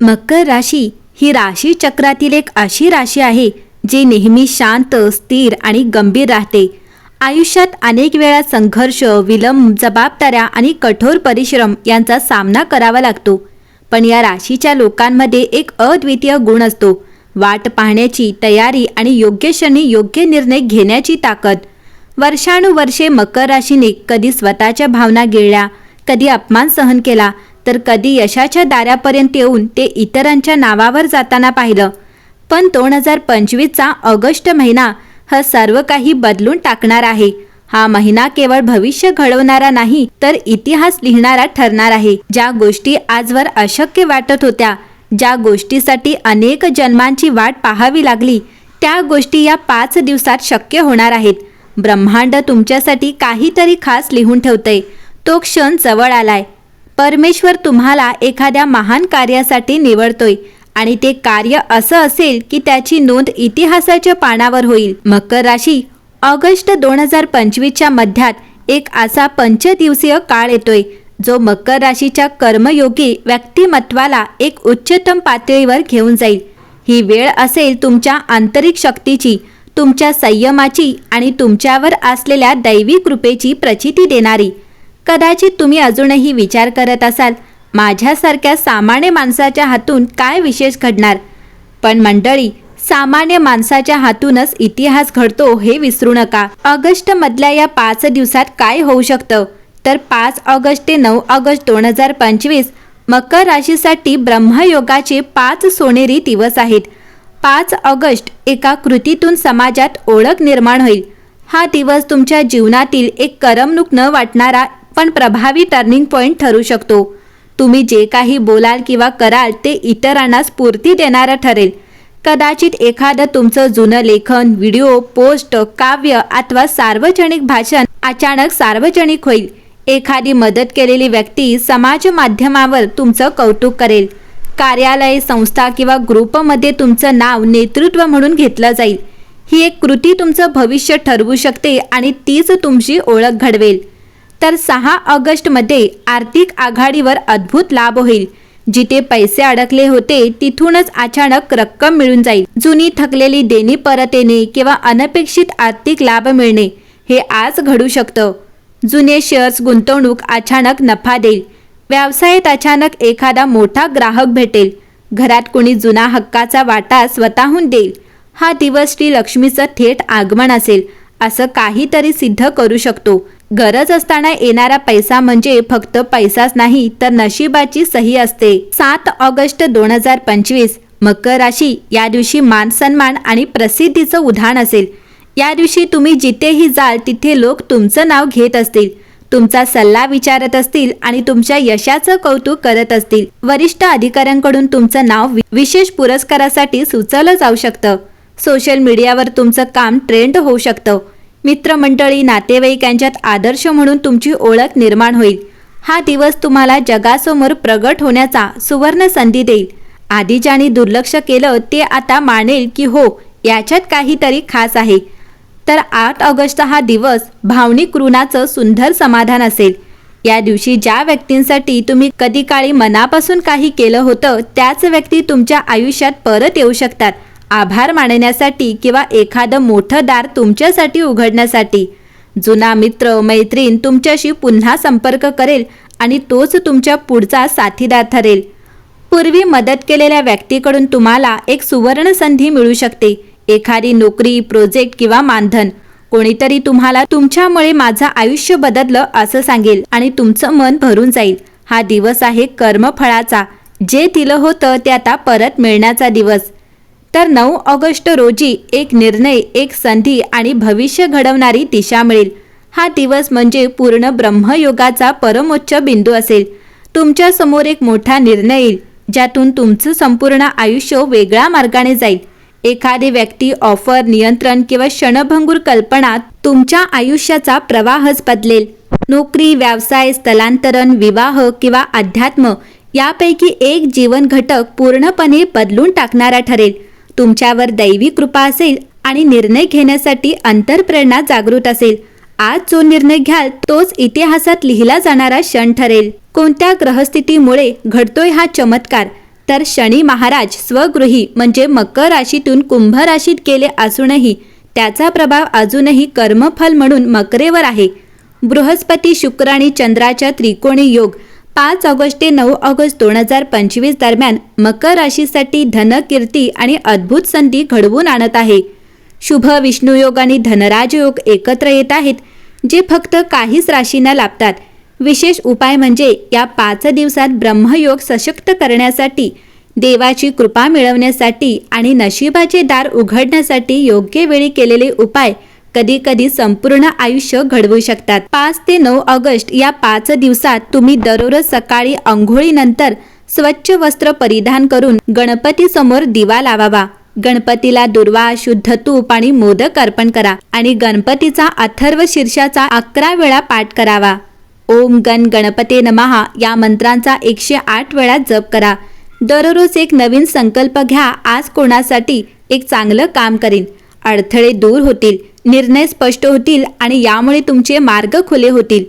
मकर राशी ही राशी चक्रातील एक अशी राशी आहे जी नेहमी शांत स्थिर आणि गंभीर राहते. आयुष्यात अनेक वेळा संघर्ष विलंब जबाबदाऱ्या आणि कठोर परिश्रम यांचा सामना करावा लागतो. पण या राशीच्या लोकांमध्ये एक अद्वितीय गुण असतो. वाट पाहण्याची तयारी आणि योग्य क्षणी योग्य निर्णय घेण्याची ताकद. वर्षानुवर्षे मकर राशीने कधी स्वतःच्या भावना गिळल्या कधी अपमान सहन केला तर कधी यशाच्या दारापर्यंत येऊन ते इतरांच्या नावावर जाताना पाहिलं. पण दोन हजार पंचवीसचा ऑगस्ट महिना हा सर्व काही बदलून टाकणार आहे. हा महिना केवळ भविष्य घडवणारा नाही तर इतिहास लिहिणारा ठरणार आहे. ज्या गोष्टी आजवर अशक्य वाटत होत्या ज्या गोष्टीसाठी अनेक जन्मांची वाट पाहावी लागली त्या गोष्टी या पाच दिवसात शक्य होणार आहेत. ब्रह्मांड तुमच्यासाठी काहीतरी खास लिहून ठेवतंय. तो क्षण जवळ आलाय. परमेश्वर तुम्हाला एखाद्या महान कार्यासाठी निवडतोय आणि ते कार्य असं असेल की त्याची नोंद इतिहासाच्या पानावर होईल. मकर राशी ऑगस्ट दोन हजार पंचवीसच्या मध्यात एक असा पंचदिवसीय काळ येतोय जो मकर राशीच्या कर्मयोगी व्यक्तिमत्वाला एक उच्चतम पातळीवर घेऊन जाईल. ही वेळ असेल तुमच्या आंतरिक शक्तीची तुमच्या संयमाची आणि तुमच्यावर असलेल्या दैवी कृपेची प्रचिती देणारी. कदाचित तुम्ही अजूनही विचार करत असाल माझ्यासारख्या सामान्य माणसाच्या हातून काय विशेष घडणार? पण मंडळी सामान्य माणसाच्या हातूनच इतिहास घडतो हे विसरू नका. ऑगस्टमधल्या या पाच दिवसात काय होऊ शकतं? तर पाच ऑगस्ट ते नऊ ऑगस्ट दोन हजार पंचवीस मकर राशीसाठी ब्रह्मयोगाचे पाच सोनेरी दिवस आहेत. पाच ऑगस्ट एका कृतीतून समाजात ओळख निर्माण होईल. हा दिवस तुमच्या जीवनातील एक करमणूक न वाटणारा पण प्रभावी टर्निंग पॉईंट ठरू शकतो. तुम्ही जे काही बोलाल किंवा कराल ते इतरांना स्फूर्ती देणारं ठरेल. कदाचित एखादं तुमचं जुनं लेखन व्हिडिओ पोस्ट काव्य अथवा सार्वजनिक भाषण अचानक सार्वजनिक होईल. एखादी मदत केलेली व्यक्ती समाज माध्यमावर तुमचं कौतुक करेल. कार्यालय संस्था किंवा ग्रुपमध्ये तुमचं नाव नेतृत्व म्हणून घेतलं जाईल. ही एक कृती तुमचं भविष्य ठरवू शकते आणि तीच तुमची ओळख घडवेल. तर सहा ऑगस्टमध्ये आर्थिक आघाडीवर अद्भुत लाभ होईल. जिथे पैसे अडकले होते तिथूनच अचानक रक्कम मिळून जाईल. जुनी थकलेली देणी परत येणे किंवा अनपेक्षित आर्थिक लाभ मिळणे हे आज घडू शकतं. जुने शेअर्स गुंतवणूक अचानक नफा देईल. व्यवसायात अचानक एखादा मोठा ग्राहक भेटेल. घरात कोणी जुना हक्काचा वाटा स्वतःहून देईल. हा दिवस श्री लक्ष्मीचं थेट आगमन असेल असं काहीतरी सिद्ध करू शकतो. गरज असताना येणारा पैसा म्हणजे फक्त पैसाच नाही तर नशिबाची सही असते. सात ऑगस्ट दोन हजार पंचवीस मकर राशी. या दिवशी मान सन्मान आणि प्रसिद्धीचं उधाण असेल. या दिवशी तुम्ही जिथेही जाल तिथे लोक तुमचं नाव घेत असतील. तुमचा सल्ला विचारत असतील आणि तुमच्या यशाचं कौतुक करत असतील. वरिष्ठ अधिकाऱ्यांकडून तुमचं नाव विशेष पुरस्कारासाठी सुचवलं जाऊ शकतं. सोशल मीडियावर तुमचं काम ट्रेंड होऊ शकतं. मित्रमंडळी नातेवाईक यांच्यात आदर्श म्हणून तुमची ओळख निर्माण होईल. हा दिवस तुम्हाला जगासमोर प्रगट होण्याचा सुवर्ण संधी देईल. आधी ज्याने दुर्लक्ष केलं ते आता मानेल की हो याच्यात काहीतरी खास आहे. तर आठ ऑगस्ट हा दिवस भावनिक ऋणाचं सुंदर समाधान असेल. या दिवशी ज्या व्यक्तींसाठी तुम्ही कधी काळी मनापासून काही केलं होतं त्याच व्यक्ती तुमच्या आयुष्यात परत येऊ शकतात. आभार मानण्यासाठी किंवा एखादं मोठं दार तुमच्यासाठी उघडण्यासाठी. जुना मित्र मैत्रीण तुमच्याशी पुन्हा संपर्क करेल आणि तोच तुमच्या पुढचा साथीदार ठरेल. पूर्वी मदत केलेल्या व्यक्तीकडून तुम्हाला एक सुवर्ण संधी मिळू शकते. एखादी नोकरी प्रोजेक्ट किंवा मानधन. कोणीतरी तुम्हाला तुमच्यामुळे माझं आयुष्य बदललं असं सांगेल आणि तुमचं मन भरून जाईल. हा दिवस आहे कर्मफळाचा. जे दिलं होतं ते आता परत मिळण्याचा दिवस. तर नऊ ऑगस्ट रोजी एक निर्णय एक संधी आणि भविष्य घडवणारी दिशा मिळेल. हा दिवस म्हणजे पूर्ण ब्रह्मयोगाचा परमोच्च बिंदू असेल. तुमच्यासमोर एक मोठा निर्णय येईल ज्यातून तुमचं संपूर्ण आयुष्य वेगळ्या मार्गाने जाईल. एखादी व्यक्ती ऑफर नियंत्रण किंवा क्षणभंगूर कल्पना तुमच्या आयुष्याचा प्रवाहच बदलेल. नोकरी व्यवसाय स्थलांतरण विवाह किंवा अध्यात्म यापैकी एक जीवन घटक पूर्णपणे बदलून टाकणारा ठरेल. तुमच्यावर दैवी कृपा असेल आणि निर्णय घेण्यासाठी अंतरप्रेरणा जागृत असेल. आज जो निर्णय घ्याल तोच इतिहासात लिहिला जाणारा क्षण ठरेल. कोणत्या ग्रहस्थितीमुळे घडतोय हा चमत्कार? तर शनी महाराज स्वगृही म्हणजे मकर राशीतून कुंभ राशीत गेले असूनही त्याचा प्रभाव अजूनही कर्मफल म्हणून मकरेवर आहे. बृहस्पती शुक्र आणि चंद्राच्या त्रिकोणी योग पाच ऑगस्ट ते नऊ ऑगस्ट दोन हजार पंचवीस दरम्यान मकर राशीसाठी धन कीर्ती आणि अद्भुत संधी घडवून आणत आहे. शुभ विष्णुयोग आणि धनराज योग एकत्र येत आहेत जे फक्त काहीच राशींना लाभतात. विशेष उपाय म्हणजे या पाच दिवसात ब्रह्मयोग सशक्त करण्यासाठी देवाची कृपा मिळवण्यासाठी आणि नशिबाचे दार उघडण्यासाठी योग्य वेळी केलेले उपाय कधी कधी संपूर्ण आयुष्य घडवू शकतात. पाच ते नऊ ऑगस्ट या पाच दिवसात तुम्ही दररोज सकाळी आंघोळीनंतर स्वच्छ वस्त्र परिधान करून गणपती समोर दिवा लावावा. गणपतीला दुर्वा शुद्ध तूप आणि मोदक अर्पण करा आणि गणपतीचा अथर्व शीर्षाचा अकरा वेळा पाठ करावा. ओम गण गणपते नमहा या मंत्रांचा एकशे आठ वेळा जप करा. दररोज एक नवीन संकल्प घ्या. आज कोणासाठी एक चांगलं काम करीन. अडथळे दूर होतील. निर्णय स्पष्ट होतील आणि यामुळे तुमचे मार्ग खुले होतील.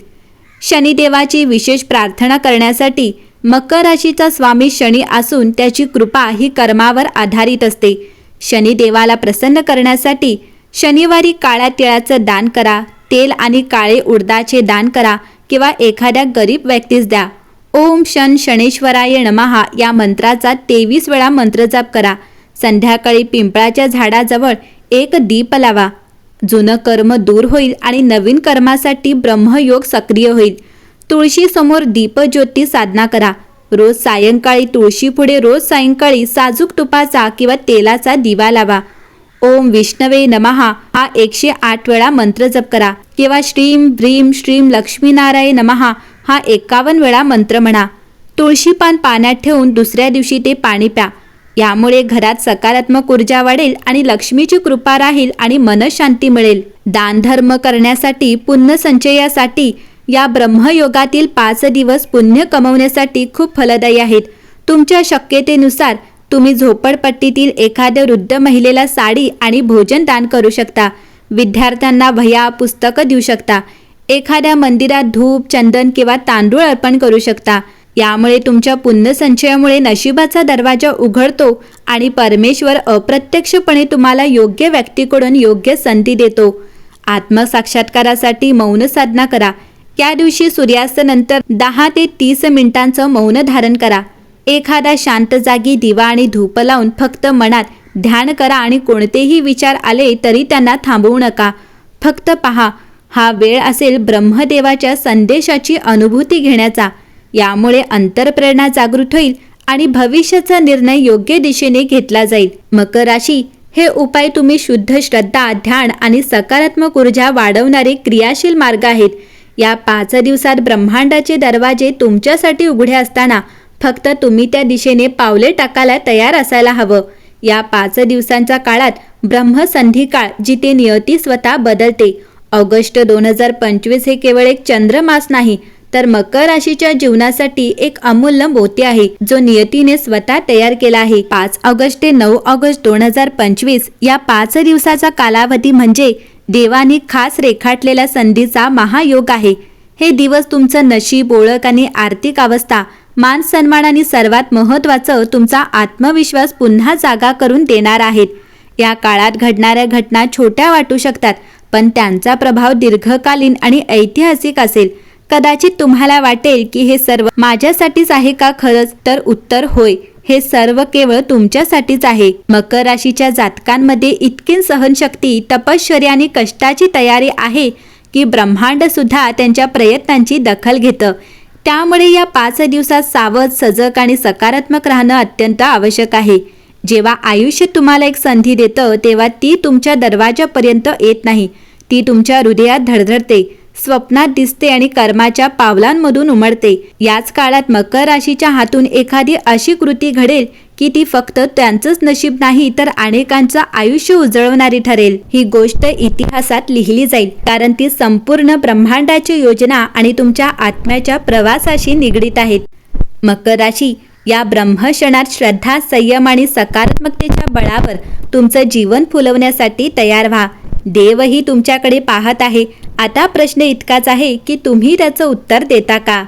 शनिदेवाची विशेष प्रार्थना करण्यासाठी मकर राशीचा स्वामी शनी असून त्याची कृपा ही कर्मावर आधारित असते. शनिदेवाला प्रसन्न करण्यासाठी शनिवारी काळ्या तिळाचं दान करा तेल आणि काळे उडदाचे दान करा किंवा एखाद्या गरीब व्यक्तीस द्या. ओम शन शनेश्वराय नमहा या मंत्राचा तेवीस वेळा मंत्रजाप करा. संध्याकाळी पिंपळाच्या झाडाजवळ एक दीप लावा. जुनं कर्म दूर होईल आणि नवीन कर्मासाठी ब्रह्मयोग सक्रिय होईल. तुळशीसमोर दीपज्योती साधना करा. रोज सायंकाळी तुळशीपुढे रोज सायंकाळी साजूक तुपाचा किंवा तेलाचा दिवा लावा. ओम विष्णवे नमहा हा एकशे आठ वेळा मंत्र जप करा. किंवा श्रीम भ्रीम श्रीम लक्ष्मीनारायण नमहा हा एकावन्न वेळा मंत्र म्हणा. तुळशी पान पाण्यात ठेवून दुसऱ्या दिवशी ते पाणी प्या. यामुळे घरात सकारात्मक ऊर्जा वाढेल आणि लक्ष्मीची कृपा राहील आणि मनशांती मिळेल. दानधर्म करण्यासाठी पुण्यसंचयासाठी या ब्रह्मयोगातील पाच दिवस पुण्य कमवण्यासाठी खूप फलदायी आहेत. तुमच्या शक्यतेनुसार तुम्ही झोपडपट्टीतील एखाद्या वृद्ध महिलेला साडी आणि भोजन दान करू शकता. विद्यार्थ्यांना वह्या पुस्तकं देऊ शकता. एखाद्या मंदिरात धूप चंदन किंवा तांदूळ अर्पण करू शकता. यामुळे तुमच्या पुण्यसंचयामुळे नशिबाचा दरवाजा उघडतो आणि परमेश्वर अप्रत्यक्षपणे तुम्हाला योग्य व्यक्तीकडून योग्य संधी देतो. आत्मसाक्षात्कारासाठी मौन साधना करा. या दिवशी सूर्यास्तानंतर दहा ते तीस मिनिटांचं मौन धारण करा. एखादा शांत जागी दिवा आणि धूप लावून फक्त मनात ध्यान करा आणि कोणतेही विचार आले तरी त्यांना थांबवू नका. फक्त पहा हा वेळ असेल ब्रह्मदेवाच्या संदेशाची अनुभूती घेण्याचा. यामुळे अंतरप्रेरणा जागृत होईल आणि भविष्याचा निर्णय योग्य दिशेने घेतला जाईल. मकर राशी हे उपाय तुम्ही शुद्ध श्रद्धा ध्यान आणि सकारात्मक ऊर्जा वाढवणारे क्रियाशील मार्ग आहेत. या पाच दिवसात ब्रह्मांडाचे दरवाजे तुमच्यासाठी उघडे असताना फक्त तुम्ही त्या दिशेने पावले टाकायला तयार असायला हवं. या पाच दिवसांच्या काळात ब्रह्मसंधी काळ जिथे नियती स्वतः बदलते. ऑगस्ट दोन हजार पंचवीस हे केवळ एक चंद्रमास नाही तर मकर राशीच्या जीवनासाठी एक अमूल्य मोती आहे जो नियतीने स्वतः तयार केला आहे. पाच ऑगस्ट ते नऊ ऑगस्ट दोन हजार पंचवीस या पाच दिवसाचा कालावधी म्हणजे देवाने खास रेखाटलेल्या संधीचा महायोग आहे. हे दिवस तुमचं नशीब ओळख आणि आर्थिक अवस्था मान सन्मान आणि सर्वात महत्त्वाचं तुमचा आत्मविश्वास पुन्हा जागा करून देणार आहेत. या काळात घडणाऱ्या घटना छोट्या वाटू शकतात पण त्यांचा प्रभाव दीर्घकालीन आणि ऐतिहासिक असेल. कदाचित तुम्हाला वाटेल की हे सर्व माझ्यासाठीच आहे का खरंच? तर उत्तर होय. हे सर्व केवळ तुमच्यासाठीच आहे. मकर राशीच्या जातकांमध्ये इतकी सहनशक्ती तपश्चर्या आणि कष्टाची तयारी आहे की ब्रह्मांड सुद्धा त्यांच्या प्रयत्नांची दखल घेतं. त्यामुळे या पाच दिवसात सावध सजग आणि सकारात्मक राहणं अत्यंत आवश्यक आहे. जेव्हा आयुष्य तुम्हाला एक संधी देतं तेव्हा ती तुमच्या दरवाजापर्यंत येत नाही. ती तुमच्या हृदयात धडधडते. स्वप्नात दिसते आणि कर्माच्या पावलांमधून उमडते. याच काळात मकर राशीच्या हातून एखादी अशी कृती घडेल की ती फक्त त्यांचंच नशीब नाही तर अनेकांचं आयुष्य उजळवणारी ठरेल. ही गोष्ट इतिहासात लिहिली जाईल. कारण ती संपूर्ण ब्रह्मांडाची योजना आणि तुमच्या आत्म्याच्या प्रवासाशी निगडीत आहेत. मकर राशी या ब्रह्मक्षणात श्रद्धा संयम आणि सकारात्मकतेच्या बळावर तुमचं जीवन फुलवण्यासाठी तयार व्हा. देवही तुमच्याकडे पाहत आहे. आता प्रश्न इतकाच आहे की तुम्ही त्याचं उत्तर देता का?